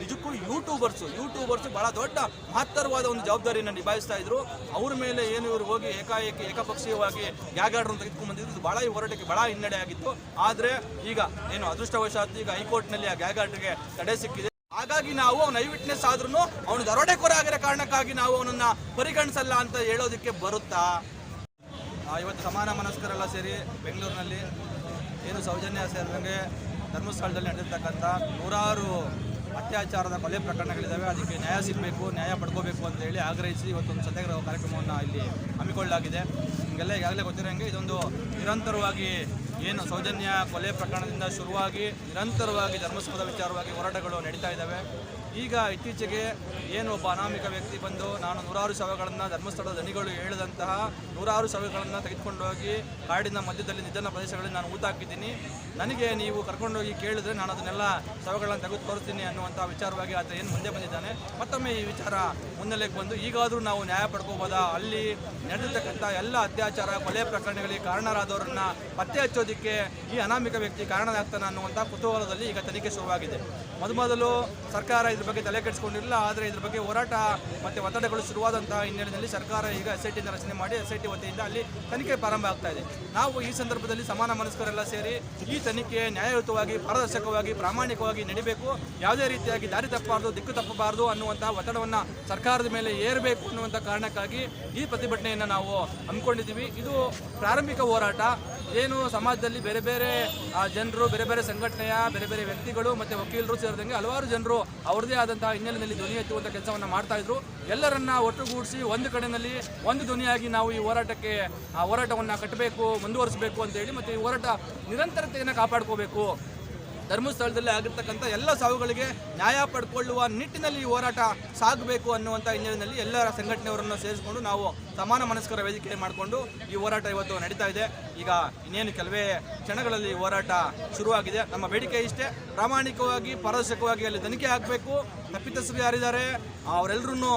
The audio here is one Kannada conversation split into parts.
ನಿಜಕ್ಕೂ ಯೂಟ್ಯೂಬರ್ಸ್ ಯೂಟ್ಯೂಬರ್ಸ್ ಬಹಳ ದೊಡ್ಡ ಮಹತ್ತರವಾದ ಒಂದು ಜವಾಬ್ದಾರಿಯನ್ನು ನಿಭಾಯಿಸ್ತಾ ಇದ್ರು. ಅವ್ರ ಮೇಲೆ ಏನು ಇವರು ಹೋಗಿ ಏಕಾಏಕಿ, ಏಕಪಕ್ಷೀಯವಾಗಿ ಅಂತ ತೆಗೆದುಕೊಂಡು ಬಂದಿದ್ರು. ಇದು ಬಹಳ ಈ ಹೋರಾಟಕ್ಕೆ ಬಹಳ ಹಿನ್ನಡೆ ಆಗಿತ್ತು. ಆದರೆ ಈಗ ಏನು ಅದೃಷ್ಟವಶಾತ್ ಈಗ ಹೈಕೋರ್ಟ್ನಲ್ಲಿ ಆ ಗ್ಯಾಗಾಡ್ರಿಗೆ ತಡೆ ಸಿಕ್ಕಿದೆ. ಹಾಗಾಗಿ ನಾವು ಅವನ ಐ ವಿಟ್ನೆಸ್ ಆದ್ರೂ ಅವನು ದರೋಡೆಕೋರ ಆಗಿರೋ ಕಾರಣಕ್ಕಾಗಿ ನಾವು ಅವನನ್ನ ಪರಿಗಣಿಸಲ್ಲ ಅಂತ ಹೇಳೋದಕ್ಕೆ ಬರುತ್ತಾ? ಇವತ್ತು ಸಮಾನ ಮನಸ್ಕರೆಲ್ಲ ಸೇರಿ ಬೆಂಗಳೂರಿನಲ್ಲಿ ಏನು ಸೌಜನ್ಯ ಸೇರಿದಂಗೆ ಧರ್ಮಸ್ಥಳದಲ್ಲಿ ನಡೆದಿರ್ತಕ್ಕಂಥ ನೂರಾರು ಅತ್ಯಾಚಾರದ ಕೊಲೆ ಪ್ರಕರಣಗಳಿದ್ದಾವೆ. ಅದಕ್ಕೆ ನ್ಯಾಯ ಸಿಗಬೇಕು, ನ್ಯಾಯ ಪಡ್ಕೋಬೇಕು ಅಂತ ಹೇಳಿ ಆಗ್ರಹಿಸಿ ಇವತ್ತೊಂದು ಸತ್ಯಾಗ್ರಹ ಕಾರ್ಯಕ್ರಮವನ್ನು ಇಲ್ಲಿ ಹಮ್ಮಿಕೊಳ್ಳಲಾಗಿದೆ. ನಿಮಗೆಲ್ಲ ಈಗಾಗಲೇ ಗೊತ್ತಿರೋಂಗೆ ಇದೊಂದು ನಿರಂತರವಾಗಿ ಏನು ಸೌಜನ್ಯ ಕೊಲೆ ಪ್ರಕರಣದಿಂದ ಶುರುವಾಗಿ ನಿರಂತರವಾಗಿ ಧರ್ಮಸ್ಥಳದ ವಿಚಾರವಾಗಿ ಹೋರಾಟಗಳು ನಡೀತಾ ಇದ್ದಾವೆ. ಈಗ ಇತ್ತೀಚೆಗೆ ಏನು ಒಬ್ಬ ಅನಾಮಿಕ ವ್ಯಕ್ತಿ ಬಂದು ನಾನು ನೂರಾರು ಶವಗಳನ್ನು ಧರ್ಮಸ್ಥಳದ ದಣಿಗಳು ಹೇಳಿದಂತಹ ನೂರಾರು ಶವಗಳನ್ನು ತೆಗೆದುಕೊಂಡು ಹೋಗಿ ಕಾಡಿನ ಮಧ್ಯದಲ್ಲಿ ನಿಧನ ಪ್ರದೇಶಗಳಲ್ಲಿ ನಾನು ಊತಾಕಿದ್ದೀನಿ. ನನಗೆ ನೀವು ಕರ್ಕೊಂಡೋಗಿ ಕೇಳಿದ್ರೆ ನಾನು ಅದನ್ನೆಲ್ಲ ಶವಗಳನ್ನು ತೆಗೆದು ತೋರಿಸ್ತೀನಿ ಅನ್ನುವಂಥ ವಿಚಾರವಾಗಿ ಆತ ಏನು ಮುಂದೆ ಬಂದಿದ್ದಾನೆ. ಮತ್ತೊಮ್ಮೆ ಈ ವಿಚಾರ ಮುನ್ನೆಲೆಗೆ ಬಂದು ಈಗಾದರೂ ನಾವು ನ್ಯಾಯ ಪಡ್ಕೋಬೋದಾ? ಅಲ್ಲಿ ನಡೆದಿರ್ತಕ್ಕಂಥ ಎಲ್ಲ ಅತ್ಯಾಚಾರ, ಕೊಲೆ ಪ್ರಕರಣಗಳಿಗೆ ಕಾರಣರಾದವರನ್ನ ಪತ್ತೆ ಹಚ್ಚೋದಕ್ಕೆ ಈ ಅನಾಮಿಕ ವ್ಯಕ್ತಿ ಕಾರಣನಾಗ್ತಾನೆ ಅನ್ನುವಂಥ ಕುತೂಹಲದಲ್ಲಿ ಈಗ ತನಿಖೆ ಶುರುವಾಗಿದೆ. ಮೊದಮೊದಲು ಸರ್ಕಾರ ಇದ್ರ ಬಗ್ಗೆ ತಲೆ ಕೆಡಿಸ್ಕೊಂಡಿರಲಿಲ್ಲ. ಆದರೆ ಇದ್ರ ಬಗ್ಗೆ ಹೋರಾಟ ಮತ್ತು ಒತ್ತಡಗಳು ಶುರುವಾದಂಥ ಹಿನ್ನೆಲೆಯಲ್ಲಿ ಸರ್ಕಾರ ಈಗ ಎಸ್ ಐ ರಚನೆ ಮಾಡಿ ಎಸ್ ಐ ಟಿ ಅಲ್ಲಿ ತನಿಖೆ ಪ್ರಾರಂಭ ಆಗ್ತಾ ಇದೆ. ನಾವು ಈ ಸಂದರ್ಭದಲ್ಲಿ ಸಮಾನ ಮನಸ್ಕರೆಲ್ಲ ಸೇರಿ ಈ ತನಿಖೆ ನ್ಯಾಯಯುತವಾಗಿ, ಪಾರದರ್ಶಕವಾಗಿ, ಪ್ರಾಮಾಣಿಕವಾಗಿ ನಡಿಬೇಕು. ಯಾವುದೇ ರೀತಿಯಾಗಿ ದಾರಿ ತಪ್ಪಬಾರ್ದು, ದಿಕ್ಕು ತಪ್ಪಬಾರ್ದು ಅನ್ನುವಂಥ ಒತ್ತಡವನ್ನು ಸರ್ಕಾರದ ಮೇಲೆ ಏರಬೇಕು ಅನ್ನುವಂಥ ಕಾರಣಕ್ಕಾಗಿ ಈ ಪ್ರತಿಭಟನೆಯನ್ನು ನಾವು ಹಮ್ಮಿಕೊಂಡಿದ್ದೀವಿ. ಇದು ಪ್ರಾರಂಭಿಕ ಹೋರಾಟ. ಏನು ಸಮಾಜದಲ್ಲಿ ಬೇರೆ ಬೇರೆ ಜನರು, ಬೇರೆ ಬೇರೆ ಸಂಘಟನೆಯ, ಬೇರೆ ಬೇರೆ ವ್ಯಕ್ತಿಗಳು ಮತ್ತು ವಕೀಲರು ಸೇರಿದಂಗೆ ಹಲವಾರು ಜನರು ಅವ್ರದೇ ಆದಂತಹ ಹಿನ್ನೆಲೆಯಲ್ಲಿ ಧ್ವನಿ ಎತ್ತುವಂಥ ಕೆಲಸವನ್ನು ಮಾಡ್ತಾ ಇದ್ರು. ಎಲ್ಲರನ್ನ ಒಟ್ಟುಗೂಡಿಸಿ ಒಂದು ಕಡೆಯಲ್ಲಿ ಒಂದು ಧ್ವನಿಯಾಗಿ ನಾವು ಈ ಹೋರಾಟಕ್ಕೆ, ಆ ಹೋರಾಟವನ್ನು ಕಟ್ಟಬೇಕು, ಮುಂದುವರಿಸಬೇಕು ಅಂತ ಹೇಳಿ ಮತ್ತು ಈ ಹೋರಾಟ ನಿರಂತರತೆಯನ್ನು ಕಾಪಾಡ್ಕೋಬೇಕು. ಧರ್ಮಸ್ಥಳದಲ್ಲಿ ಆಗಿರ್ತಕ್ಕಂಥ ಎಲ್ಲ ಸಾವುಗಳಿಗೆ ನ್ಯಾಯ ಪಡ್ಕೊಳ್ಳುವ ನಿಟ್ಟಿನಲ್ಲಿ ಈ ಹೋರಾಟ ಸಾಗಬೇಕು ಅನ್ನುವಂಥ ಹಿನ್ನೆಲೆಯಲ್ಲಿ ಎಲ್ಲರ ಸಂಘಟನೆಯವರನ್ನು ಸೇರಿಸಿಕೊಂಡು ನಾವು ಸಮಾನ ಮನಸ್ಕರ ವೇದಿಕೆ ಮಾಡಿಕೊಂಡು ಈ ಹೋರಾಟ ಇವತ್ತು ನಡೀತಾ ಇದೆ. ಈಗ ಇನ್ನೇನು ಕೆಲವೇ ಕ್ಷಣಗಳಲ್ಲಿ ಹೋರಾಟ ಶುರುವಾಗಿದೆ. ನಮ್ಮ ಬೇಡಿಕೆ ಇಷ್ಟೇ. ಪ್ರಾಮಾಣಿಕವಾಗಿ, ಪಾರದರ್ಶಕವಾಗಿ ಅಲ್ಲಿ ತನಿಖೆ ಆಗಬೇಕು. ತಪ್ಪಿತಸ್ಥರು ಯಾರಿದ್ದಾರೆ? ಅವರೆಲ್ಲರೂ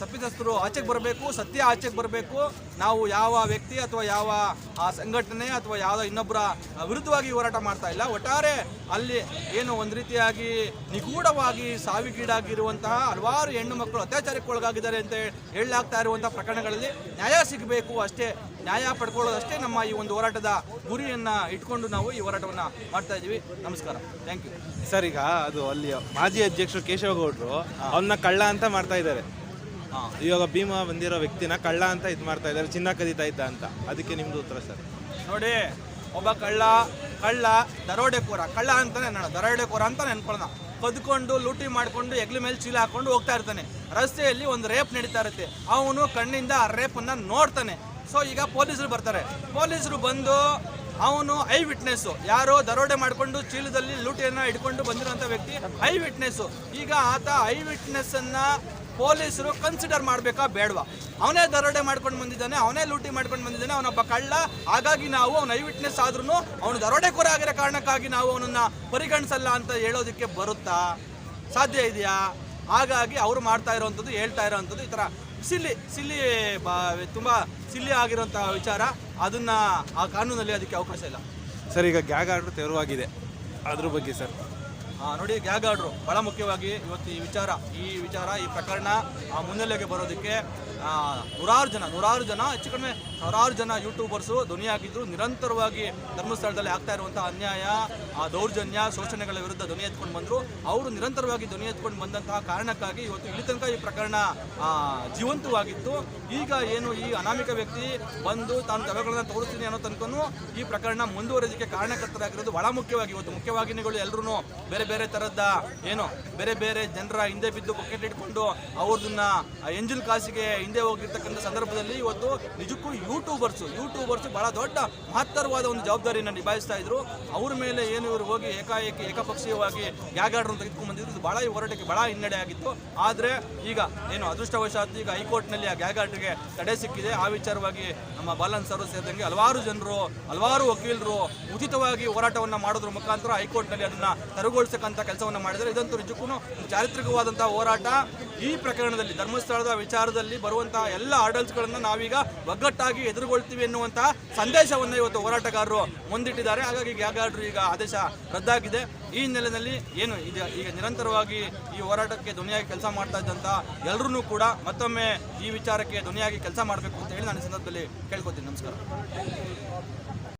ತಪ್ಪಿತಸ್ಥರು ಆಚೆಗೆ ಬರಬೇಕು, ಸತ್ಯ ಆಚೆಗೆ ಬರಬೇಕು. ನಾವು ಯಾವ ವ್ಯಕ್ತಿ ಅಥವಾ ಯಾವ, ಆ ಸಂಘಟನೆ ಅಥವಾ ಯಾವ ಇನ್ನೊಬ್ಬರ ವಿರುದ್ಧವಾಗಿ ಹೋರಾಟ ಮಾಡ್ತಾ ಇಲ್ಲ. ಒಟ್ಟಾರೆ ಅಲ್ಲಿ ಏನು ಒಂದು ರೀತಿಯಾಗಿ ನಿಗೂಢವಾಗಿ ಸಾವಿಗೀಡಾಗಿರುವಂತಹ ಹಲವಾರು ಹೆಣ್ಣು ಮಕ್ಕಳು ಅತ್ಯಾಚಾರಕ್ಕೆ ಒಳಗಾಗಿದ್ದಾರೆ ಅಂತ ಹೇಳಲಾಗ್ತಾ ಇರುವಂತಹ ಪ್ರಕರಣಗಳಲ್ಲಿ ನ್ಯಾಯ ಸಿಗಬೇಕು ಅಷ್ಟೇ. ನ್ಯಾಯ ಪಡ್ಕೊಳ್ಳೋದಷ್ಟೇ ನಮ್ಮ ಈ ಒಂದು ಹೋರಾಟದ ಗುರಿಯನ್ನು ಇಟ್ಕೊಂಡು ನಾವು ಈ ಹೋರಾಟವನ್ನು ಮಾಡ್ತಾ ಇದ್ದೀವಿ. ನಮಸ್ಕಾರ. ಥ್ಯಾಂಕ್ ಯು ಸರ್ ಈಗ ಅದು ಅಲ್ಲಿ ಮಾಜಿ ಅಧ್ಯಕ್ಷರು ಕೇಶವಗೌಡರು ಅವನ್ನ ಕಳ್ಳ ಅಂತ ಮಾಡ್ತಾ ಇದ್ದಾರೆ. ಇವಾಗ ಭೀಮಾ ಬಂದಿರೋ ವ್ಯಕ್ತಿನ ಕಳ್ಳ ಅಂತ ಇದು ಮಾಡ್ತಾ ಇದ್ದಾರೆ ಚಿನ್ನ ಕದೀತಾ ಇದ್ದ ಅಂತ. ಅದಕ್ಕೆ ನಿಮ್ದು ಉತ್ತರ ಸರ್? ನೋಡಿ ಒಬ್ಬ ಕಳ್ಳ ಕಳ್ಳ ದರೋಡೆಕೋರ ಕಳ್ಳ ಅಂತಾನೆ ನಾನು ದರೋಡೆಕೋರ ಅಂತ ನೆನ್ಕೊಳ್ಳೋಣ ಕದ್ಕೊಂಡು ಲೂಟಿ ಮಾಡಿಕೊಂಡು ಎಗ್ಲಿ ಮೇಲೆ ಚೀಲ ಹಾಕೊಂಡು ಹೋಗ್ತಾ ಇರ್ತಾನೆ. ರಸ್ತೆಯಲ್ಲಿ ಒಂದು ರೇಪ್ ನಡೀತಾ ಇರುತ್ತೆ. ಅವನು ಕಣ್ಣಿಂದ ಆ ರೇಪನ್ನು ನೋಡ್ತಾನೆ. ಸೊ ಈಗ ಪೊಲೀಸರು ಬರ್ತಾರೆ. ಪೊಲೀಸರು ಬಂದು ಅವನು ಐ ವಿಟ್ನೆಸ್ಸು. ಯಾರೋ ದರೋಡೆ ಮಾಡಿಕೊಂಡು ಚೀಲದಲ್ಲಿ ಲೂಟಿಯನ್ನು ಹಿಡ್ಕೊಂಡು ಬಂದಿರೋಂಥ ವ್ಯಕ್ತಿ ಐ ವಿಟ್ನೆಸ್ಸು. ಈಗ ಆತ ಐ ವಿಟ್ನೆಸ್ಸನ್ನು ಪೊಲೀಸರು ಕನ್ಸಿಡರ್ ಮಾಡಬೇಕಾ ಬೇಡವಾ? ಅವನೇ ದರೋಡೆ ಮಾಡ್ಕೊಂಡು ಬಂದಿದ್ದಾನೆ, ಅವನೇ ಲೂಟಿ ಮಾಡ್ಕೊಂಡು ಬಂದಿದ್ದಾನೆ, ಅವನೊಬ್ಬ ಕಳ್ಳ. ಹಾಗಾಗಿ ನಾವು ಅವನ ಐ ವಿಟ್ನೆಸ್ ಆದ್ರೂ ಅವನು ದರೋಡೆಕೋರ ಆಗಿರೋ ಕಾರಣಕ್ಕಾಗಿ ನಾವು ಅವನನ್ನು ಪರಿಗಣಿಸಲ್ಲ ಅಂತ ಹೇಳೋದಕ್ಕೆ ಬರುತ್ತಾ? ಸಾಧ್ಯ ಇದೆಯಾ? ಹಾಗಾಗಿ ಅವರು ಮಾಡ್ತಾ ಇರೋವಂಥದ್ದು ಹೇಳ್ತಾ ಇರೋವಂಥದ್ದು ಈ ಥರ. ಸಿಲ್ಲಿ ಸಿಲ್ಲಿ ಬಾ ತುಂಬ ಸಿಲ್ಲಿ ಆಗಿರೋಂಥ ವಿಚಾರ. ಅದನ್ನು ಆ ಕಾನೂನಲ್ಲಿ ಅದಕ್ಕೆ ಅವಕಾಶ ಇಲ್ಲ. ಸರ್ ಈಗ ಗ್ಯಾಗ್ ಆರ್ಡ್ರ್ ತೆರವಾಗಿದೆ. ಅದ್ರ ಬಗ್ಗೆ ಸರ್. ನೋಡಿ ಗ್ಯಾಗ್ ಆರ್ಡ್ರು. ಬಹಳ ಮುಖ್ಯವಾಗಿ ಇವತ್ತು ಈ ವಿಚಾರ ಈ ವಿಚಾರ ಈ ಪ್ರಕರಣ ಆ, ಮುನ್ನೆಲೆಗೆ ಬರೋದಕ್ಕೆ ನೂರಾರು ಜನ ನೂರಾರು ಜನ ಹೆಚ್ಚು ಕಡಿಮೆ ಸಾವಿರಾರು ಜನ ಯೂಟ್ಯೂಬರ್ಸು ಧ್ವನಿ ಹಾಕಿದ್ರು ನಿರಂತರವಾಗಿ ಧರ್ಮಸ್ಥಳದಲ್ಲಿ ಆಗ್ತಾ ಇರುವಂಥ ಅನ್ಯಾಯ, ಆ ದೌರ್ಜನ್ಯ, ಶೋಷಣೆಗಳ ವಿರುದ್ಧ ಧ್ವನಿ ಎತ್ಕೊಂಡು ಬಂದರು. ಅವರು ನಿರಂತರವಾಗಿ ಧ್ವನಿ ಎತ್ಕೊಂಡು ಬಂದಂತಹ ಕಾರಣಕ್ಕಾಗಿ ಇವತ್ತು ಇಲ್ಲಿ ತನಕ ಈ ಪ್ರಕರಣ ಜೀವಂತವಾಗಿತ್ತು. ಈಗ ಏನು ಈ ಅನಾಮಿಕ ವ್ಯಕ್ತಿ ಬಂದು ತಾನು ದವೆಗಳನ್ನು ತೋರಿಸ್ತೀನಿ ಅನ್ನೋ ತನಕನೂ ಈ ಪ್ರಕರಣ ಮುಂದುವರೆದಕ್ಕೆ ಕಾರಣಕರ್ತರಾಗಿರೋದು ಬಹಳ ಮುಖ್ಯವಾಗಿ. ಇವತ್ತು ಮುಖ್ಯವಾಹಿನಿಗಳು ಎಲ್ಲರೂ ಬೇರೆ ಬೇರೆ ಥರದ ಏನು, ಬೇರೆ ಬೇರೆ ಜನರ ಹಿಂದೆ ಬಿದ್ದು ಬಕೆಟ್ ಇಟ್ಕೊಂಡು ಅವ್ರದನ್ನ ಎಂಜಿಲ್ ಕಾಸಿಗೆ ಹಿಂದೆ ಹೋಗಿರ್ತಕ್ಕಂಥ ಸಂದರ್ಭದಲ್ಲಿ ಇವತ್ತು ನಿಜಕ್ಕೂ ಯೂಟ್ಯೂಬರ್ಸ್, ಯೂಟ್ಯೂಬರ್ಸು ಬಹಳ ದೊಡ್ಡ ಮಹತ್ತರವಾದ ಒಂದು ಜವಾಬ್ದಾರಿಯನ್ನು ನಿಭಾಯಿಸ್ತಾ ಇದ್ರು. ಅವ್ರ ಮೇಲೆ ಏನು ಇವರು ಹೋಗಿ ಏಕಾಏಕಿ, ಏಕಪಕ್ಷೀಯವಾಗಿ ಆರ್ಡರ್ ತೆಗೆದುಕೊಂಡು ಬಂದಿದ್ರು. ಇದು ಈ ಹೋರಾಟಕ್ಕೆ ಬಹಳ ಹಿನ್ನಡೆ ಆಗಿತ್ತು. ಆದರೆ ಈಗ ಏನು ಅದೃಷ್ಟವಶಾತ್ ಈಗ ಹೈಕೋರ್ಟ್ನಲ್ಲಿ ಆ ಆರ್ಡರ್ಗೆ ತಡೆ ಸಿಕ್ಕಿದೆ. ಆ ವಿಚಾರವಾಗಿ ನಮ್ಮ ಬಾಲನ್ ಸರ್ ಸೇರಿದಂಗೆ ಹಲವಾರು ಜನರು, ಹಲವಾರು ವಕೀಲರು ಉಚಿತವಾಗಿ ಹೋರಾಟವನ್ನು ಮಾಡೋದ್ರ ಮುಖಾಂತರ ಹೈಕೋರ್ಟ್ನಲ್ಲಿ ಅದನ್ನ ತೆರವುಗೊಳಿಸಕ್ಕಂಥ ಕೆಲಸವನ್ನು ಮಾಡಿದರೆ ಇದಂತೂ ನಿಜಕ್ಕೂ ಚಾರಿತ್ರಿಕವಾದಂಥ ಹೋರಾಟ. ಈ ಪ್ರಕರಣದಲ್ಲಿ ಧರ್ಮಸ್ಥಳದ ವಿಚಾರದಲ್ಲಿ ಬರುವಂತಹ ಎಲ್ಲ ಆರ್ಡರ್ಸ್ಗಳನ್ನು ನಾವೀಗ ಒಗ್ಗಟ್ಟಾಗಿ ಎದುರುಗೊಳ್ತೀವಿ ಎನ್ನುವಂತಹ ಸಂದೇಶವನ್ನು ಇವತ್ತು ಹೋರಾಟಗಾರರು ಮುಂದಿಟ್ಟಿದ್ದಾರೆ. ಹಾಗಾಗಿ ಯಾಗಾದ್ರೂ ಈಗ ಆದೇಶ ರದ್ದಾಗಿದೆ. ಈ ಹಿನ್ನೆಲೆಯಲ್ಲಿ ಏನು ಇದು? ಈಗ ನಿರಂತರವಾಗಿ ಈ ಹೋರಾಟಕ್ಕೆ ಧ್ವನಿಯಾಗಿ ಕೆಲಸ ಮಾಡ್ತಾ ಇದ್ದಂಥ ಎಲ್ಲರೂ ಕೂಡ ಮತ್ತೊಮ್ಮೆ ಈ ವಿಚಾರಕ್ಕೆ ಧ್ವನಿಯಾಗಿ ಕೆಲಸ ಮಾಡಬೇಕು ಅಂತ ಹೇಳಿ ನಾನು ಸಂದರ್ಭದಲ್ಲಿ ಕೇಳ್ಕೊತೀನಿ. ನಮಸ್ಕಾರ.